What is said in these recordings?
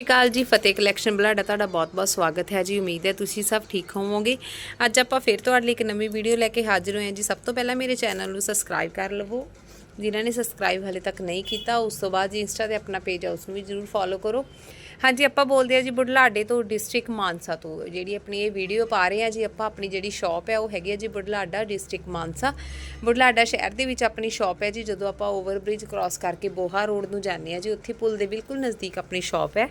ਸਤਿ ਸ਼੍ਰੀ ਅਕਾਲ ਜੀ, ਫਤਿਹ ਕਲੈਕਸ਼ਨ ਬਲਾਡਾ, ਤੁਹਾਡਾ ਬਹੁਤ-ਬਹੁਤ ਸਵਾਗਤ ਹੈ ਜੀ। ਉਮੀਦ ਹੈ ਤੁਸੀਂ ਸਭ ਠੀਕ ਹੋਵੋਗੇ। ਅੱਜ ਆਪਾਂ ਫਿਰ ਤੁਹਾਡੇ ਲਈ ਇੱਕ ਨਵੀਂ ਵੀਡੀਓ ਲੈ ਕੇ ਹਾਜ਼ਰ ਹੋਏ ਹਾਂ ਜੀ। ਸਭ ਤੋਂ ਪਹਿਲਾਂ ਮੇਰੇ ਚੈਨਲ ਨੂੰ ਸਬਸਕ੍ਰਾਈਬ ਕਰ ਲਵੋ। ਜਿਨ੍ਹਾਂ ਨੇ ਸਬਸਕ੍ਰਾਈਬ ਹਲੇ ਤੱਕ ਨਹੀਂ ਕੀਤਾ, ਉਸ ਤੋਂ ਬਾਅਦ ਜੀ ਇੰਸਟਾ ਤੇ ਆਪਣਾ ਪੇਜ ਆ ਉਸ ਨੂੰ ਵੀ ਜਰੂਰ ਫੋਲੋ ਕਰੋ। ਹਾਂਜੀ, ਆਪਾਂ ਬੋਲਦੇ ਹਾਂ ਜੀ ਬੁਢਲਾਡੇ ਤੋਂ ਡਿਸਟ੍ਰਿਕਟ ਮਾਨਸਾ ਤੋਂ। ਜਿਹੜੀ ਆਪਣੀ ਇਹ ਵੀਡੀਓ ਪਾ ਰਹੇ ਹਾਂ ਜੀ ਆਪਾਂ, ਆਪਣੀ ਜਿਹੜੀ ਸ਼ਾਪ ਹੈ, ਉਹ ਹੈਗੀ ਹੈ ਜੀ ਬੁਢਲਾਡਾ, ਡਿਸਟ੍ਰਿਕਟ ਮਾਨਸਾ। ਬੁਢਲਾਡਾ ਸ਼ਹਿਰ ਦੇ ਵਿੱਚ ਆਪਣੀ ਸ਼ਾਪ ਹੈ ਜੀ, ਜਦੋਂ ਆਪਾਂ ਓਵਰਬ੍ਰਿਜ ਕ੍ਰਾਸ ਕਰਕੇ ਬੋਹਾ ਰੋਡ ਨੂੰ ਜਾਂਦੇ ਹਾਂ ਜੀ, ਉੱਥੇ ਪੁਲ ਦੇ ਬਿਲਕੁਲ ਨਜ਼ਦੀਕ ਆਪਣੀ ਸ਼ਾਪ ਹੈ।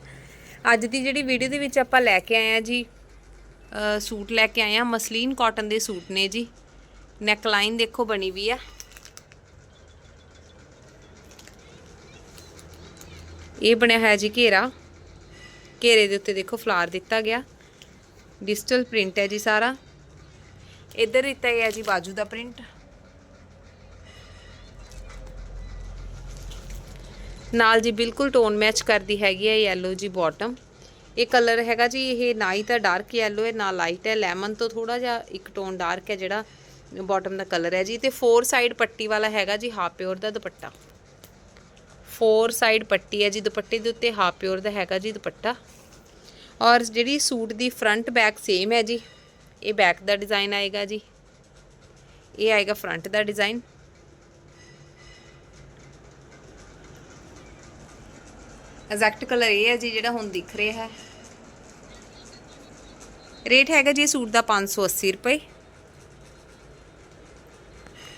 ਅੱਜ ਦੀ ਜਿਹੜੀ ਵੀਡੀਓ ਦੇ ਵਿੱਚ ਆਪਾਂ ਲੈ ਕੇ ਆਏ ਆ ਜੀ ਸੂਟ ਲੈ ਕੇ ਆਏ ਆ ਮਸਲੀਨ ਕਾਟਨ ਦੇ ਸੂਟ ਨੇ ਜੀ। ਨੈਕ ਲਾਈਨ ਦੇਖੋ ਬਣੀ ਵੀ ਆ। ਇਹ ਬਣਿਆ ਹੋਇਆ ਜੀ ਘੇਰਾ। ਘੇਰੇ ਦੇ ਉੱਤੇ ਦੇਖੋ ਫਲਾਰ ਦਿੱਤਾ ਗਿਆ। ਡਿਜੀਟਲ ਪ੍ਰਿੰਟ ਹੈ ਜੀ ਸਾਰਾ। ਇੱਧਰ ਦਿੱਤਾ ਗਿਆ ਜੀ ਬਾਜੂ ਦਾ ਪ੍ਰਿੰਟ ਨਾਲ ਜੀ ਬਿਲਕੁਲ ਟੋਨ ਮੈਚ ਕਰਦੀ ਹੈਗੀ ਹੈ ਯੈਲੋ ਜੀ ਬਾਟਮ ਇਹ ਕਲਰ ਹੈਗਾ ਜੀ, ਇਹ ਨਾ ਹੀ ਤਾਂ ਡਾਰਕ ਯੈਲੋ ਹੈ, ਨਾ ਲਾਈਟ ਹੈ। ਲੈਮਨ ਤੋਂ ਥੋੜਾ ਜਿਹਾ ਇੱਕ ਟੋਨ ਡਾਰਕ ਹੈ ਜਿਹੜਾ ਬਾਟਮ ਦਾ ਕਲਰ ਹੈ ਜੀ। ਤੇ ਫੋਰ ਸਾਈਡ ਪੱਟੀ ਵਾਲਾ ਹੈਗਾ ਜੀ ਹਾਫ ਪਿਓਰ ਦਾ ਦੁਪੱਟਾ। ਫੋਰ ਸਾਈਡ ਪੱਟੀ ਹੈ ਜੀ ਦੁਪੱਟੇ ਦੇ ਉੱਤੇ ਹਾਫ ਪਿਓਰ ਦਾ ਹੈਗਾ ਜੀ ਦੁਪੱਟਾ ਔਰ ਜਿਹੜੀ ਸੂਟ ਦੀ ਫਰੰਟ ਬੈਕ ਸੇਮ ਹੈ ਜੀ। ਇਹ ਬੈਕ ਦਾ ਡਿਜ਼ਾਈਨ ਆਏਗਾ ਜੀ। ਇਹ ਆਏਗਾ ਫਰੰਟ ਦਾ ਡਿਜ਼ਾਈਨ ਐਗਜ਼ੈਕਟ ਕਲਰ ਇਹ ਹੈ ਜੀ, ਜਿਹੜਾ ਹੁਣ ਦਿਖ ਰਿਹਾ ਹੈ। ਰੇਟ ਹੈਗਾ ਜੀ ਇਹ ਸੂਟ ਦਾ 580 ਰੁਪਏ।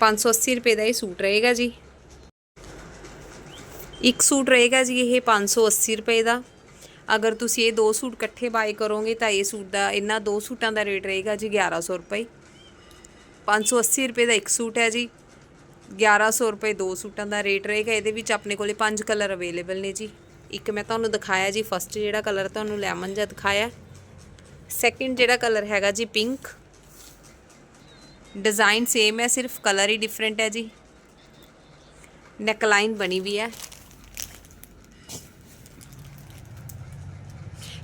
580 ਰੁਪਏ ਦਾ ਇਹ ਸੂਟ ਰਹੇਗਾ ਜੀ। ਇੱਕ ਸੂਟ ਰਹੇਗਾ ਜੀ ਇਹ 580 ਰੁਪਏ ਦਾ। ਅਗਰ ਤੁਸੀਂ ਇਹ ਦੋ ਸੂਟ ਇਕੱਠੇ ਬਾਈ ਕਰੋਗੇ ਤਾਂ ਇਹ ਸੂਟ ਦਾ, ਇਹਨਾਂ ਦੋ ਸੂਟਾਂ ਦਾ ਰੇਟ ਰਹੇਗਾ ਜੀ 1100 ਰੁਪਏ। 580 ਰੁਪਏ ਦਾ ਇੱਕ ਸੂਟ ਹੈ ਜੀ। 1100 ਰੁਪਏ ਦੋ ਸੂਟਾਂ ਦਾ ਰੇਟ ਰਹੇਗਾ, ਇਹਦੇ ਵਿੱਚ ਆਪਣੇ ਕੋਲੇ ਪੰਜ ਕਲਰ ਅਵੇਲੇਬਲ ਨੇ ਜੀ। ਇੱਕ ਮੈਂ ਤੁਹਾਨੂੰ ਦਿਖਾਇਆ ਜੀ ਫਸਟ ਜਿਹੜਾ ਕਲਰ ਤੁਹਾਨੂੰ ਲੈਮਨ ਜਿਹਾ ਦਿਖਾਇਆ। ਸੈਕਿੰਡ ਜਿਹੜਾ ਕਲਰ ਹੈਗਾ ਜੀ ਪਿੰਕ ਡਿਜ਼ਾਈਨ ਸੇਮ ਹੈ, ਸਿਰਫ ਕਲਰ ਹੀ ਡਿਫਰੈਂਟ ਹੈ ਜੀ। ਨੈਕਲਾਈਨ ਬਣੀ ਵੀ ਹੈ।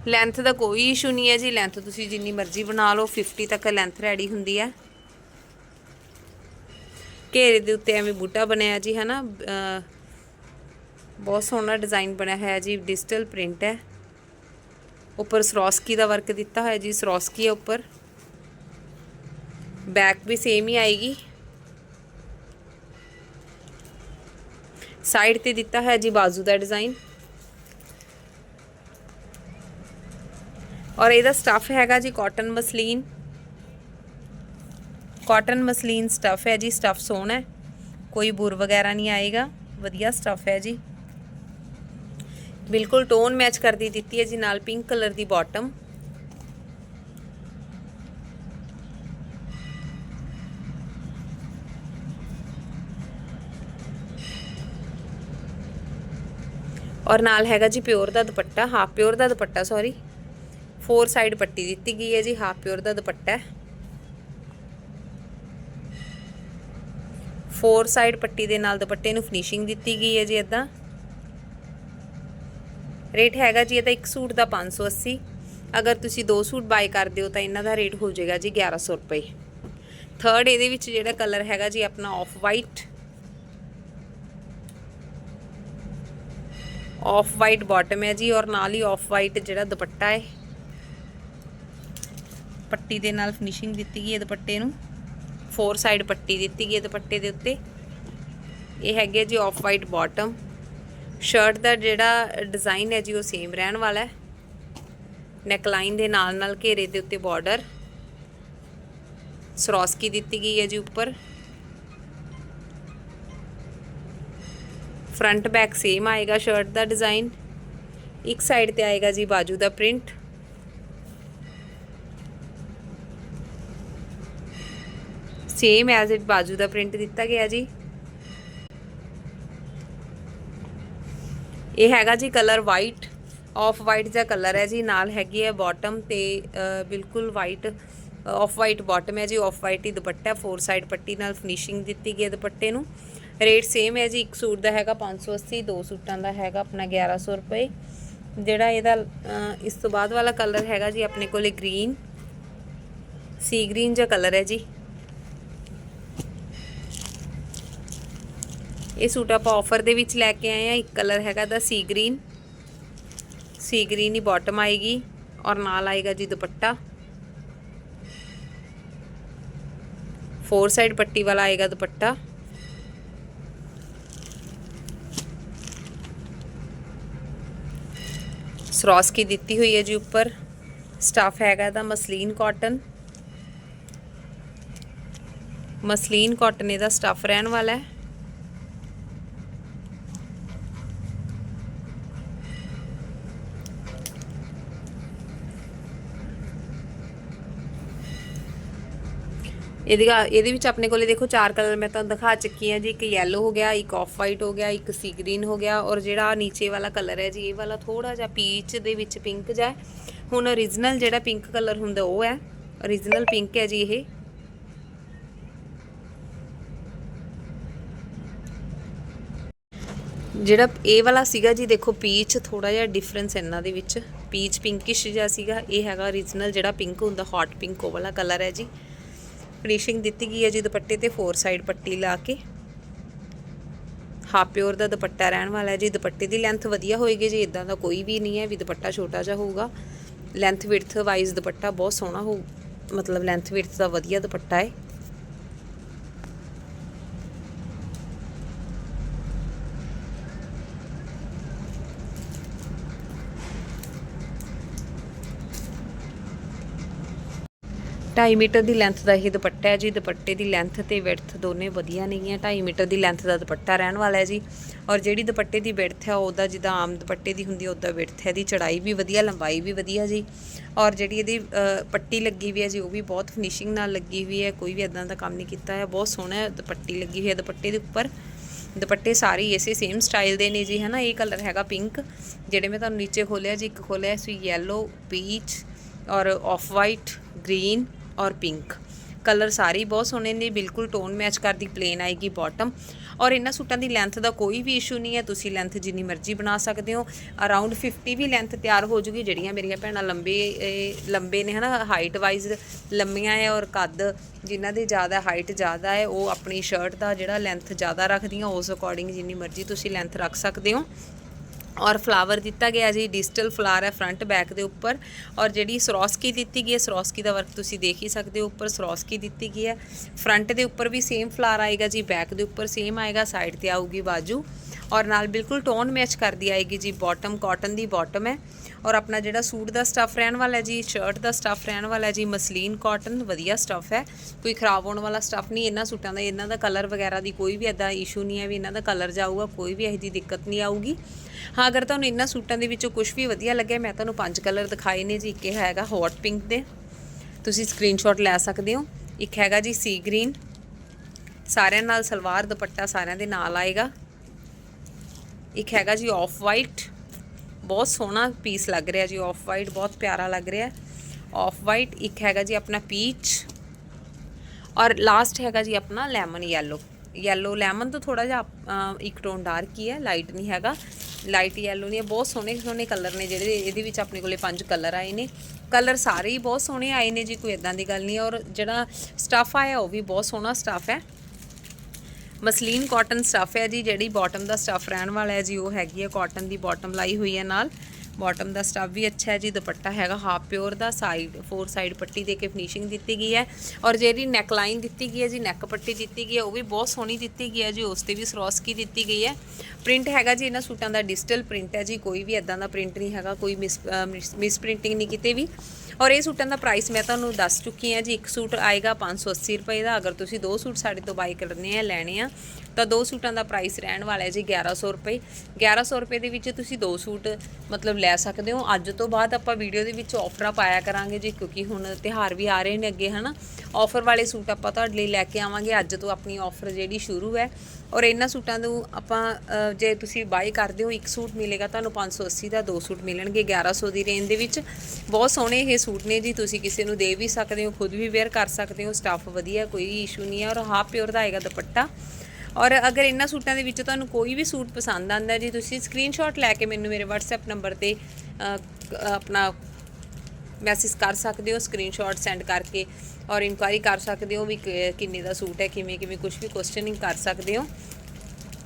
ਲੈਂਥ ਦਾ ਕੋਈ ਇਸ਼ੂ ਨਹੀਂ ਹੈ ਜੀ ਲੈਂਥ ਤੁਸੀਂ ਜਿੰਨੀ ਮਰਜ਼ੀ ਬਣਾ ਲਓ 50 ਤੱਕ ਲੈਂਥ ਰੈਡੀ ਹੁੰਦੀ ਹੈ। ਘੇਰੇ ਦੇ ਉੱਤੇ ਐਵੇਂ ਬੂਟਾ ਬਣਿਆ ਜੀ ਹੈ ਨਾ ਬਹੁਤ ਸੋਹਣਾ ਡਿਜ਼ਾਈਨ ਬਣਿਆ ਹੋਇਆ ਜੀ ਡਿਜੀਟਲ ਪ੍ਰਿੰਟ ਹੈ। ਉੱਪਰ ਸਰੋਸਕੀ ਦਾ ਵਰਕ ਦਿੱਤਾ ਹੋਇਆ ਜੀ ਸਰੋਸਕੀ ਹੈ ਉੱਪਰ। ਬੈਕ ਵੀ ਸੇਮ ਹੀ ਆਏਗੀ। ਸਾਈਡ ਤੇ ਦਿੱਤਾ ਹੋਇਆ ਜੀ, ਬਾਜ਼ੂ ਦਾ ਡਿਜ਼ਾਈਨ ਔਰ ਇਹਦਾ ਸਟਫ ਹੈਗਾ ਜੀ cotton muslin. Cotton muslin stuff ਹੈ ਜੀ ਸਟਫ ਸੋਹਣਾ ਹੈ। ਕੋਈ ਬੁਰ ਵਗੈਰਾ ਨਹੀਂ ਆਏਗਾ, ਵਧੀਆ ਸਟਫ ਹੈ ਜੀ। ਬਿਲਕੁਲ ਟੋਨ ਮੈਚ ਕਰਦੀ ਦਿੱਤੀ ਹੈ ਜੀ, ਨਾਲ ਪਿੰਕ ਕਲਰ ਦੀ ਬਾਟਮ ਔਰ ਨਾਲ ਹੈਗਾ ਜੀ ਪਿਓਰ ਦਾ ਦੁਪੱਟਾ ਹਾਫ ਪਿਓਰ ਦਾ ਦੁਪੱਟਾ ਸੌਰੀ ਫੋਰ ਸਾਈਡ ਪੱਟੀ ਦਿੱਤੀ ਗਈ ਹੈ ਜੀ ਹਾਫ ਪਿਓਰ ਦਾ ਦੁਪੱਟਾ ਹੈ। ਫੋਰ ਸਾਈਡ ਪੱਟੀ ਦੇ ਨਾਲ ਦੁਪੱਟੇ ਨੂੰ ਫਿਨਿਸ਼ਿੰਗ ਦਿੱਤੀ ਗਈ ਹੈ ਜੀ ਇਦਾਂ ਰੇਟ ਹੈਗਾ ਜੀ ਇਹਦਾ ਇੱਕ ਸੂਟ ਦਾ 580 ਅਗਰ ਤੁਸੀਂ ਦੋ ਸੂਟ ਬਾਈ ਕਰਦੇ ਹੋ ਤਾਂ ਇਹਨਾਂ ਦਾ ਰੇਟ ਹੋ ਜਾਏਗਾ ਜੀ 1100 ਰੁਪਏ। ਥਰਡ ਇਹਦੇ ਵਿੱਚ ਜਿਹੜਾ ਕਲਰ ਹੈਗਾ ਜੀ, ਆਪਣਾ off white off white bottom ਹੈ ਜੀ, ਔਰ ਨਾਲ ਹੀ ਆਫ ਵਾਈਟ ਜਿਹੜਾ ਦੁਪੱਟਾ ਹੈ। ਪੱਟੀ ਦੇ ਨਾਲ ਫਿਨਿਸ਼ਿੰਗ ਦਿੱਤੀ ਗਈ ਹੈ ਦੁਪੱਟੇ ਨੂੰ। ਫੋਰ ਸਾਈਡ ਪੱਟੀ ਦਿੱਤੀ ਗਈ ਹੈ ਦੁਪੱਟੇ ਦੇ ਉੱਤੇ। ਇਹ ਹੈਗੇ ਜੀ ਆਫ ਵਾਈਟ ਬਾਟਮ ਸ਼ਰਟ ਦਾ ਜਿਹੜਾ ਡਿਜ਼ਾਈਨ ਹੈ ਜੀ ਉਹ ਸੇਮ ਰਹਿਣ ਵਾਲਾ ਹੈ। ਨੈਕ ਲਾਈਨ ਦੇ ਨਾਲ ਨਾਲ ਘੇਰੇ ਦੇ ਉੱਤੇ ਬਾਰਡਰ ਸਰੋਸਕੀ ਦਿੱਤੀ ਗਈ ਹੈ ਜੀ ਉੱਪਰ। ਫਰੰਟ ਬੈਕ ਸੇਮ ਆਏਗਾ ਸ਼ਰਟ ਦਾ ਡਿਜ਼ਾਈਨ ਇੱਕ ਸਾਈਡ ਤੇ ਆਏਗਾ ਜੀ ਬਾਜੂ ਦਾ ਪ੍ਰਿੰਟ ਸੇਮ ਐਜ਼ ਇਟ ਬਾਜੂ ਦਾ ਪ੍ਰਿੰਟ ਦਿੱਤਾ ਗਿਆ ਜੀ ਇਹ ਹੈਗਾ ਜੀ ਕਲਰ ਵਾਈਟ ਆਫ ਵਾਈਟ ਦਾ ਕਲਰ ਹੈ ਜੀ ਨਾਲ ਹੈਗੀ ਹੈ ਬਾਟਮ ਤੇ ਬਿਲਕੁਲ ਵਾਈਟ ਆਫ ਵਾਈਟ ਬਾਟਮ ਹੈ ਜੀ ਆਫ ਵਾਈਟ ਹੀ ਦੁਪੱਟਾ ਫੋਰ ਸਾਈਡ ਪੱਟੀ ਨਾਲ ਫਿਨਿਸ਼ਿੰਗ ਦਿੱਤੀ ਗਈ ਹੈ ਦੁਪੱਟੇ ਨੂੰ ਰੇਟ ਸੇਮ ਹੈ ਜੀ ਇੱਕ ਸੂਟ ਦਾ ਹੈਗਾ 580 ਦੋ ਸੂਟਾਂ ਦਾ ਹੈਗਾ ਆਪਣਾ 1100 ਰੁਪਏ ਜਿਹੜਾ ਇਹਦਾ ਇਸ ਤੋਂ ਬਾਅਦ ਵਾਲਾ ਕਲਰ ਹੈਗਾ ਜੀ ਆਪਣੇ ਕੋਲੇ ਗ੍ਰੀਨ ਸੀ ਗ੍ਰੀਨ ਜਿਹਾ ਕਲਰ ਹੈ ਜੀ ਇਹ ਸੂਟ ਆਪਾਂ ਆਫਰ ਦੇ ਵਿੱਚ ਲੈ ਕੇ ਆਏ ਆ। ਇੱਕ ਕਲਰ ਹੈਗਾ ਦਾ ਸੀ ਗ੍ਰੀਨ ਸੀ ਗ੍ਰੀਨ ਹੀ ਬਾਟਮ ਆਏਗੀ ਔਰ ਨਾਲ ਆਏਗਾ ਜੀ ਦੁਪੱਟਾ। ਫੋਰ ਸਾਈਡ ਪੱਟੀ ਵਾਲਾ ਆਏਗਾ ਦੁਪੱਟਾ। ਸਰੋਸਕੀ ਦਿੱਤੀ ਹੋਈ ਹੈ ਜੀ ਉੱਪਰ। ਸਟਫ ਹੈਗਾ ਦਾ ਮਸਲੀਨ ਕਾਟਨ ਮਸਲੀਨ ਕਾਟਨ ਇਹਦਾ ਸਟਫ ਰਹਿਣ ਵਾਲਾ ਹੈ। ਇਹਦੇ ਇਹਦੇ ਵਿੱਚ ਆਪਣੇ ਕੋਲੇ ਦੇਖੋ ਚਾਰ ਕਲਰ ਮੈਂ ਤੁਹਾਨੂੰ ਦਿਖਾ ਚੁੱਕੀ ਹਾਂ ਜੀ। ਇੱਕ ਯੈਲੋ ਹੋ ਗਿਆ, ਇੱਕ ਆਫ ਵਾਈਟ ਹੋ ਗਿਆ, ਇੱਕ ਸੀ ਗ੍ਰੀਨ ਹੋ ਗਿਆ ਔਰ ਜਿਹੜਾ ਨੀਚੇ ਵਾਲਾ ਕਲਰ ਹੈ ਜੀ, ਇਹ ਵਾਲਾ ਥੋੜਾ ਜਿਹਾ ਪੀਚ ਦੇ ਵਿੱਚ ਪਿੰਕ ਜਿਹਾ ਹੁਣ origignal ਜਿਹੜਾ ਪਿੰਕ ਕਲਰ ਹੁੰਦਾ ਉਹ ਹੈ। origignal ਪਿੰਕ ਹੈ ਜੀ ਇਹ। ਜਿਹੜਾ ਇਹ ਵਾਲਾ ਸੀਗਾ ਜੀ, ਦੇਖੋ ਪੀਚ ਥੋੜਾ ਜਿਹਾ ਡਿਫਰੈਂਸ ਇਹਨਾਂ ਦੇ ਵਿੱਚ। ਪੀਚ ਪਿੰਕਿਸ਼ ਜਿਹਾ ਸੀਗਾ, ਇਹ ਹੈਗਾ origignal ਜਿਹੜਾ ਪਿੰਕ ਹੁੰਦਾ ਹੌਟ ਪਿੰਕ ਉਹ ਵਾਲਾ ਕਲਰ ਹੈ ਜੀ। ਫਿਨਿਸ਼ਿੰਗ ਦਿੱਤੀ ਗਈ ਹੈ ਜੀ ਦੁਪੱਟੇ ਤੇ ਫੋਰ ਸਾਈਡ ਪੱਟੀ ਲਾ ਕੇ। ਹਾਫ ਪਿਓਰ ਦਾ ਦੁਪੱਟਾ ਰਹਿਣ ਵਾਲਾ ਹੈ ਜੀ। ਦੁਪੱਟੇ ਦੀ ਲੈਂਥ ਵਧੀਆ ਹੋਏਗੀ ਜੀ ਇਦਾਂ ਦਾ ਕੋਈ ਵੀ ਨਹੀਂ ਹੈ ਵੀ ਦੁਪੱਟਾ ਛੋਟਾ ਜਿਹਾ ਹੋਊਗਾ। ਲੈਂਥ ਵਿਡਥ ਵਾਈਜ਼ ਦੁਪੱਟਾ ਬਹੁਤ ਸੋਹਣਾ ਹੋਊ, ਮਤਲਬ ਲੈਂਥ ਵਿਡਥ ਦਾ ਵਧੀਆ ਦੁਪੱਟਾ ਹੈ। ਢਾਈ ਮੀਟਰ ਦੀ ਲੈਂਥ ਦਾ ਇਹ ਦੁਪੱਟਾ ਹੈ ਜੀ। ਦੁਪੱਟੇ ਦੀ ਲੈਂਥ ਤੇ ਵਿਡਥ ਦੋਨੇ ਵਧੀਆ ਨੇਗੀਆਂ ਢਾਈ ਮੀਟਰ ਦੀ ਲੈਂਥ ਦਾ ਦੁਪੱਟਾ ਰਹਿਣ ਵਾਲਾ ਹੈ ਜੀ। ਔਰ ਜਿਹੜੀ ਦੁਪੱਟੇ ਦੀ ਵਿਡਥ ਹੈ ਉਹਦਾ ਜਿੱਦਾਂ ਆਮ ਦੁਪੱਟੇ ਦੀ ਹੁੰਦੀ ਹੈ, ਉਹਦਾ ਵਿਡਥ ਹੈ ਦੀ ਚੜਾਈ ਵੀ ਵਧੀਆ, ਲੰਬਾਈ ਵੀ ਵਧੀਆ ਜੀ। ਔਰ ਜਿਹੜੀ ਇਹਦੀ ਪੱਟੀ ਲੱਗੀ ਹੋਈ ਹੈ ਜੀ, ਉਹ ਵੀ ਬਹੁਤ ਫਿਨਿਸ਼ਿੰਗ ਨਾਲ ਲੱਗੀ ਹੋਈ ਹੈ। ਕੋਈ ਵੀ ਇਦਾਂ ਦਾ ਕੰਮ ਨਹੀਂ ਕੀਤਾ ਹੈ ਬਹੁਤ ਸੋਹਣਾ ਦੁਪੱਟੀ ਲੱਗੀ ਹੋਈ ਹੈ ਦੁਪੱਟੇ ਦੇ ਉੱਪਰ। ਦੁਪੱਟੇ ਸਾਰੇ ਇਸੇ ਸੇਮ ਸਟਾਈਲ ਦੇ ਨੇ ਜੀ, ਹਨਾ? ਇਹ ਕਲਰ ਹੈਗਾ ਪਿੰਕ ਜਿਹੜੇ ਮੈਂ ਤੁਹਾਨੂੰ ਨੀਚੇ ਖੋਲਿਆ ਜੀ, ਇੱਕ ਖੋਲਿਆ ਸੀ ਯੈਲੋ ਪੀਚ ਔਰ ਆਫ ਵਾਈਟ ਗ੍ਰੀਨ ਔਰ ਪਿੰਕ ਕਲਰ ਸਾਰੇ ਬਹੁਤ ਸੋਹਣੇ ਨੇ, ਬਿਲਕੁਲ ਟੋਨ ਮੈਚ ਕਰਦੀ ਪਲੇਨ ਆਏਗੀ ਬਾਟਮ ਔਰ ਇਹਨਾਂ ਸੂਟਾਂ ਦੀ ਲੈਂਥ ਦਾ ਕੋਈ ਵੀ ਇਸ਼ੂ ਨਹੀਂ ਹੈ, ਤੁਸੀਂ ਲੈਂਥ ਜਿੰਨੀ ਮਰਜ਼ੀ ਬਣਾ ਸਕਦੇ ਹੋ। ਅਰਾਊਂਡ 50 ਵੀ ਲੈਂਥ ਤਿਆਰ ਹੋ ਜੂਗੀ, ਜਿਹੜੀਆਂ ਮੇਰੀਆਂ ਭੈਣਾਂ ਲੰਬੇ ਲੰਬੇ ਨੇ ਹਨਾ ਹਾਈਟ ਵਾਈਜ਼ ਲੰਮੀਆਂ ਹੈ ਔਰ ਕੱਦ, ਜਿਨ੍ਹਾਂ ਦੀ ਜ਼ਿਆਦਾ ਹਾਈਟ ਜ਼ਿਆਦਾ ਹੈ ਉਹ ਆਪਣੀ ਸ਼ਰਟ ਦਾ ਜਿਹੜਾ ਲੈਂਥ ਜ਼ਿਆਦਾ ਰੱਖਦੀਆਂ, ਉਸ ਅਕੋਰਡਿੰਗ ਜਿੰਨੀ ਮਰਜ਼ੀ ਤੁਸੀਂ ਲੈਂਥ ਰੱਖ ਸਕਦੇ ਹੋ। ਔਰ ਫਲਾਵਰ ਦਿੱਤਾ ਗਿਆ ਜੀ ਡਿਜੀਟਲ ਫਲਾਰ ਹੈ ਫਰੰਟ ਬੈਕ ਦੇ ਉੱਪਰ ਔਰ ਜਿਹੜੀ ਸਰੋਸਕੀ ਦਿੱਤੀ ਗਈ ਹੈ ਸਰੋਸਕੀ ਦਾ ਵਰਕ ਤੁਸੀਂ ਦੇਖ ਹੀ ਸਕਦੇ ਹੋ ਉੱਪਰ ਸਰੋਸਕੀ ਦਿੱਤੀ ਗਈ ਹੈ। ਫਰੰਟ ਦੇ ਉੱਪਰ ਵੀ ਸੇਮ ਫਲਾਰ ਆਏਗਾ ਜੀ ਬੈਕ ਦੇ ਉੱਪਰ ਸੇਮ ਆਏਗਾ ਸਾਈਡ ਤੇ ਆਊਗੀ ਬਾਜੂ ਔਰ ਨਾਲ ਬਿਲਕੁਲ ਟੋਨ ਮੈਚ ਕਰਦੀ ਆਏਗੀ ਜੀ ਬਾਟਮ ਕਾਟਨ ਦੀ ਬਾਟਮ ਹੈ ਔਰ ਆਪਣਾ ਜਿਹੜਾ ਸੂਟ ਦਾ ਸਟਫ ਰਹਿਣ ਵਾਲਾ ਹੈ ਜੀ ਸ਼ਰਟ ਦਾ ਸਟਫ ਰਹਿਣ ਵਾਲਾ ਹੈ ਜੀ, ਮਸਲੀਨ ਕਾਟਨ ਵਧੀਆ ਸਟਫ ਹੈ। ਕੋਈ ਖਰਾਬ ਹੋਣ ਵਾਲਾ ਸਟਫ ਨਹੀਂ, ਇਹਨਾਂ ਸੂਟਾਂ ਦਾ, ਇਹਨਾਂ ਦਾ ਕਲਰ ਵਗੈਰਾ ਦੀ ਕੋਈ ਵੀ ਐਦਾ ਇਸ਼ੂ ਨਹੀਂ ਹੈ ਵੀ ਇਹਨਾਂ ਦਾ ਕਲਰ ਜਾਊਗਾ, ਕੋਈ ਵੀ ਇਹੋ ਜਿਹੀ ਦਿੱਕਤ ਨਹੀਂ ਆਊਗੀ। ਹਾਂ, ਅਗਰ ਤੁਹਾਨੂੰ ਇਹਨਾਂ ਸੂਟਾਂ ਦੇ ਵਿੱਚੋਂ ਕੁਝ ਵੀ ਵਧੀਆ ਲੱਗਿਆ, ਮੈਂ ਤੁਹਾਨੂੰ ਪੰਜ ਕਲਰ ਦਿਖਾਏ ਨੇ ਜੀ। ਇੱਕ ਇਹ ਹੈਗਾ ਹੌਟ ਪਿੰਕ ਦੇ। ਤੁਸੀਂ ਸਕਰੀਨਸ਼ਾਟ ਲੈ ਸਕਦੇ ਹੋ। ਇੱਕ ਹੈਗਾ ਜੀ ਸੀ ਗ੍ਰੀਨ ਸਾਰਿਆਂ ਨਾਲ ਸਲਵਾਰ ਦੁਪੱਟਾ ਸਾਰਿਆਂ ਦੇ ਨਾਲ ਆਏਗਾ। ਇੱਕ ਹੈਗਾ ਜੀ ਆਫ ਵਾਈਟ ਬਹੁਤ ਸੋਹਣਾ ਪੀਸ ਲੱਗ ਰਿਹਾ ਜੀ ਆਫ ਵਾਈਟ ਬਹੁਤ ਪਿਆਰਾ ਲੱਗ ਰਿਹਾ। ਆਫ ਵਾਈਟ ਇੱਕ ਹੈਗਾ ਜੀ ਆਪਣਾ ਪੀਚ ਔਰ ਲਾਸਟ ਹੈਗਾ ਜੀ ਆਪਣਾ ਲੈਮਨ ਯੈਲੋ ਯੈਲੋ ਲੈਮਨ ਤੋਂ ਥੋੜਾ ਜਿਹਾ ਇੱਕ ਟੋਨ ਡਾਰਕ ਹੀ ਹੈ ਲਾਈਟ ਨਹੀਂ ਹੈਗਾ। ਲਾਈਟ ਯੈਲੋ ਨਹੀਂ ਹੈ ਬਹੁਤ ਸੋਹਣੇ ਸੋਹਣੇ ਕਲਰ ਨੇ ਜਿਹੜੇ, ਇਹਦੇ ਵਿੱਚ ਆਪਣੇ ਕੋਲੇ ਪੰਜ ਕਲਰ ਆਏ ਨੇ। ਕਲਰ ਸਾਰੇ ਹੀ ਬਹੁਤ ਸੋਹਣੇ ਆਏ ਨੇ ਜੀ, ਕੋਈ ਇਦਾਂ ਦੀ ਗੱਲ ਨਹੀਂ। ਔਰ ਜਿਹੜਾ ਸਟਫ ਆਇਆ, ਉਹ ਵੀ ਬਹੁਤ ਸੋਹਣਾ ਸਟਫ ਹੈ। ਮਸਲੀਨ ਕਾਟਨ ਸਟਫ ਹੈ ਜੀ, ਜਿਹੜੀ ਬਾਟਮ ਦਾ ਸਟਫ ਰਹਿਣ ਵਾਲਾ ਹੈ ਜੀ, ਉਹ ਹੈਗੀ ਹੈ ਕਾਟਨ ਦੀ ਬਾਟਮ ਲਾਈ ਹੋਈ ਹੈ ਨਾਲ। ਬਾਟਮ ਦਾ ਸਟਫ ਵੀ ਅੱਛਾ ਹੈ ਜੀ, ਦੁਪੱਟਾ ਹੈਗਾ ਹਾਫ ਪਿਓਰ ਦਾ ਸਾਈਡ ਫੋਰ ਸਾਈਡ ਪੱਟੀ ਦੇ ਕੇ ਫਿਨਿਸ਼ਿੰਗ ਦਿੱਤੀ ਗਈ ਹੈ। ਔਰ ਜਿਹੜੀ ਨੈਕ ਲਾਈਨ ਦਿੱਤੀ ਗਈ ਹੈ ਜੀ ਨੈਕ ਪੱਟੀ ਦਿੱਤੀ ਗਈ ਹੈ, ਉਹ ਵੀ ਬਹੁਤ ਸੋਹਣੀ ਦਿੱਤੀ ਗਈ ਹੈ ਜੀ, ਉਸ ਤੇ ਵੀ ਸਰੋਸਕੀ ਦਿੱਤੀ ਗਈ ਹੈ। ਪ੍ਰਿੰਟ ਹੈਗਾ ਜੀ, ਇਹਨਾਂ ਸੂਟਾਂ ਦਾ ਡਿਜੀਟਲ ਪ੍ਰਿੰਟ ਹੈ ਜੀ, ਕੋਈ ਵੀ ਇਦਾਂ ਦਾ ਪ੍ਰਿੰਟ ਨਹੀਂ ਹੈਗਾ, ਕੋਈ ਮਿਸ ਮਿਸ ਪ੍ਰਿੰਟਿੰਗ ਨਹੀਂ ਕਿਤੇ ਵੀ। ਔਰ ਇਹ ਸੂਟਾਂ ਦਾ ਪ੍ਰਾਈਸ ਮੈਂ ਤੁਹਾਨੂੰ ਦੱਸ ਚੁੱਕੀ ਹਾਂ ਜੀ, ਇੱਕ ਸੂਟ ਆਏਗਾ 580 ਰੁਪਏ ਦਾ। ਅਗਰ ਤੁਸੀਂ ਦੋ ਸੂਟ ਸਾਡੇ ਤੋਂ ਬਾਈ ਕਰਨੇ ਆ, ਲੈਣੇ ਆ, ਤਾਂ ਦੋ ਸੂਟਾਂ ਦਾ ਪ੍ਰਾਈਸ ਰਹਿਣ ਵਾਲਾ ਹੈ ਜੀ 1100 ਰੁਪਏ। 1100 ਰੁਪਏ ਦੇ ਵਿੱਚ ਤੁਸੀਂ ਦੋ ਸੂਟ ਮਤਲਬ ਲੈ ਸਕਦੇ ਹੋ। ਅੱਜ ਤੋਂ ਬਾਅਦ ਆਪਾਂ ਵੀਡੀਓ ਦੇ ਵਿੱਚ ਆਫਰਾਂ ਪਾਇਆ ਕਰਾਂਗੇ ਜੀ, ਕਿਉਂਕਿ ਹੁਣ ਤਿਹਾਰ ਵੀ ਆ ਰਹੇ ਨੇ ਅੱਗੇ, ਹਨਾ। ਆਫਰ ਵਾਲੇ ਸੂਟ ਆਪਾਂ ਤੁਹਾਡੇ ਲਈ ਲੈ ਕੇ ਆਵਾਂਗੇ। ਅੱਜ ਤੋਂ ਆਪਣੀ ਆਫਰ ਜਿਹੜੀ ਸ਼ੁਰੂ ਹੈ ਔਰ ਇਹਨਾਂ ਸੂਟਾਂ ਨੂੰ ਆਪਾਂ ਜੇ ਤੁਸੀਂ ਬਾਈ ਕਰਦੇ ਹੋ, ਇੱਕ ਸੂਟ ਮਿਲੇਗਾ ਤੁਹਾਨੂੰ 580 ਦਾ, ਦੋ ਸੂਟ ਮਿਲਣਗੇ 1100 ਦੀ ਰੇਂਜ ਦੇ ਵਿੱਚ। ਬਹੁਤ ਸੋਹਣੇ ਇਹ ਸੂਟ ਨੇ ਜੀ, ਤੁਸੀਂ ਕਿਸੇ ਨੂੰ ਦੇ ਵੀ ਸਕਦੇ ਹੋ, ਖੁਦ ਵੀ ਵੇਅਰ ਕਰ ਸਕਦੇ ਹੋ ਸਟਾਫ ਵਧੀਆ, ਕੋਈ ਇਸ਼ੂ ਨਹੀਂ ਹੈ ਔਰ ਹਾਫ ਪਿਓਰ ਦਾ ਆਏਗਾ ਦੁਪੱਟਾ। ਔਰ ਅਗਰ ਇਹਨਾਂ ਸੂਟਾਂ ਦੇ ਵਿੱਚ ਤੁਹਾਨੂੰ ਕੋਈ ਵੀ ਸੂਟ ਪਸੰਦ ਆਂਦਾ ਜੀ, ਤੁਸੀਂ ਸਕਰੀਨਸ਼ਾਟ ਲੈ ਕੇ ਮੈਨੂੰ ਮੇਰੇ WhatsApp ਨੰਬਰ ਤੇ ਆਪਣਾ ਮੈਸੇਜ ਕਰ ਸਕਦੇ ਹੋ ਸਕਰੀਨਸ਼ਾਟ ਸੈਂਡ ਕਰਕੇ। ਔਰ ਇਨਕੁਆਇਰੀ ਕਰ ਸਕਦੇ ਹੋ ਵੀ ਕਿ- ਕਿੰਨੇ ਦਾ ਸੂਟ ਹੈ, ਕਿਵੇਂ ਕਿਵੇਂ ਕੁਝ ਵੀ ਕੁਐਸਚਨਿੰਗ ਕਰ ਸਕਦੇ ਹੋ।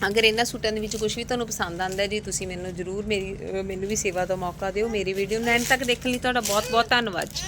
ਅਗਰ ਇਹਨਾਂ ਸੂਟਾਂ ਦੇ ਵਿੱਚ ਕੁਝ ਵੀ ਤੁਹਾਨੂੰ ਪਸੰਦ ਆਉਂਦਾ ਜੀ, ਤੁਸੀਂ ਮੈਨੂੰ ਜਰੂਰ ਮੇਰੀ ਮੈਨੂੰ ਵੀ ਸੇਵਾ ਦਾ ਮੌਕਾ ਦਿਓ, ਮੇਰੀ ਵੀਡੀਓ ਨੂੰ ਐਂਡ ਤੱਕ ਦੇਖਣ ਲਈ ਤੁਹਾਡਾ ਬਹੁਤ ਬਹੁਤ ਧੰਨਵਾਦ ਜੀ।